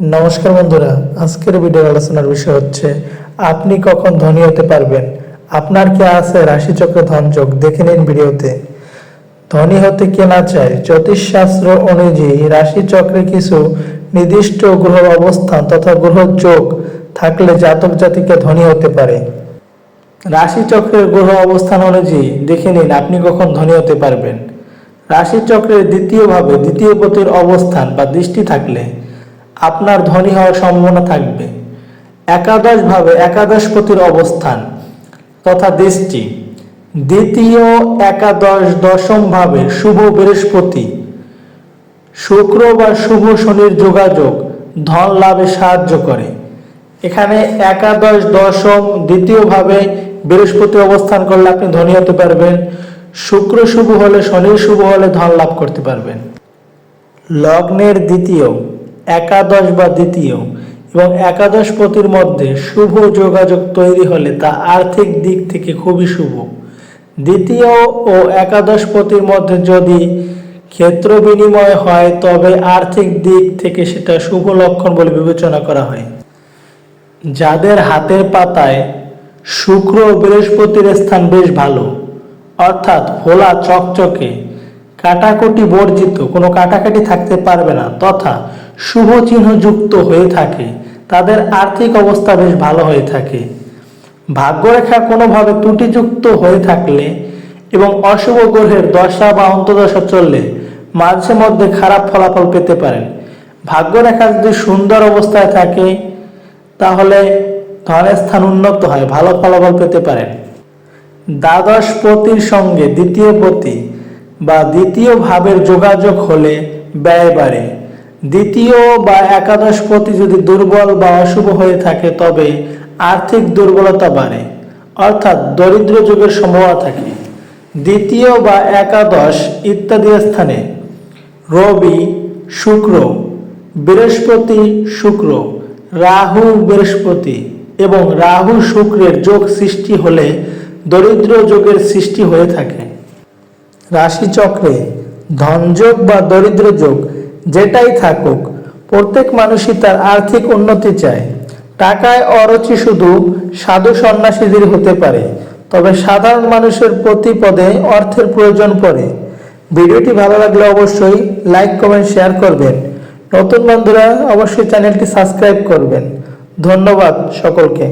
নমস্কার বন্ধুরা, আজকের ভিডিও আলোচনার বিষয় হচ্ছে, আপনি কখন ধনী হতে পারবেন? আপনার কি আছে রাশিচক্র ধনযোগ দেখে নিন ভিডিওতে ধনী হতে কে না চায়? জ্যোতিষশাস্ত্র অনুযায়ী রাশিচক্রে কিছু নির্দিষ্ট গ্রহ অবস্থান তথা গ্রহ যোগ থাকলে জাতক জাতিকে ধনী হতে পারে। রাশিচক্রের গ্রহ অবস্থান অনুযায়ী দেখে নিন আপনি কখন ধনী হতে পারবেন। রাশিচক্রের দ্বিতীয় ভাবে দ্বিতীয় পতির অবস্থান বা দৃষ্টি থাকলে আপনার ধনী হওয়ার সম্ভাবনা থাকবে। একাদশ ভাবে একাদশ পতির অবস্থান তথা দৃষ্টি দ্বিতীয় একাদশ দশম ভাবে শুভ বৃহস্পতি। শুক্র বা শুভ শনির যোগাযোগ ধন লাভে সাহায্য করে। এখানে একাদশ দশম দ্বিতীয়ভাবে বৃহস্পতি অবস্থান করলে আপনি ধনী হতে পারবেন। শুক্র শুভ হলে শনির শুভ হলে ধন লাভ করতে পারবেন। লগ্নের দ্বিতীয় একাদশ বা দ্বিতীয় এবং একাদশ পতির মধ্যে শুভ যোগাযোগ তৈরি হলে তা আর্থিক দিক থেকে খুবই শুভ। দ্বিতীয় ও একাদশ পতির মধ্যে যদি ক্ষেত্র বিনিময় হয়, তবে আর্থিক দিক থেকে সেটা শুভ লক্ষণ বলে বিবেচনা করা হয়। যাদের হাতের পাতায় শুক্র ও বৃহস্পতির স্থান বেশ ভালো, অর্থাৎ ফোলা চকচকে, কাটাকুটি বর্জিত, কোনো কাটাকাটি থাকতে পারবে না, তথা শুভ চিহ্ন যুক্ত হয়ে থাকে। তাদের আর্থিক অবস্থা বেশ ভালো হয়ে থাকে। ভাগ্যরেখা কোনোভাবে ত্রুটিযুক্ত হয়ে থাকলে এবং অশুভ গ্রহের দশা বা অন্তদশা চললে মাঝে মধ্যে খারাপ ফলাফল পেতে পারেন। ভাগ্যরেখা যদি সুন্দর অবস্থায় থাকে, তাহলে ধনের স্থান উন্নত হয়, ভালো ফলাফল পেতে পারেন। দ্বাদশ পতির সঙ্গে দ্বিতীয় পতি বা দ্বিতীয় ভাবের যোগাযোগ হলে ব্যয় বাড়ে। দ্বিতীয় বা একাদশ পতি যদি দুর্বল বা অশুভ হয়ে থাকে, তবে আর্থিক দুর্বলতা বাড়ে, অর্থাৎ দরিদ্র যুগের সম্ভাবনা থাকে। দ্বিতীয় বা একাদশ ইত্যাদি স্থানে রবি, শুক্র, বৃহস্পতি, শুক্র, রাহু, বৃহস্পতি এবং রাহু শুক্রের যোগ সৃষ্টি হলে দরিদ্র যোগের সৃষ্টি হয়ে থাকে। রাশিচক্রে ধনযোগ বা দরিদ্র যোগ যেটাই থাকুক, প্রত্যেক মানুষই তার আর্থিক উন্নতি চায়। টাকায় অরুচি শুধু সাধু সন্ন্যাসীদের হতে পারে, তবে সাধারণ মানুষের প্রতি পদে অর্থের প্রয়োজন পড়ে। ভিডিওটি ভালো লাগলে অবশ্যই লাইক, কমেন্ট, শেয়ার করবেন। নতুন বন্ধুরা অবশ্যই চ্যানেলটি সাবস্ক্রাইব করবেন। ধন্যবাদ সকলকে।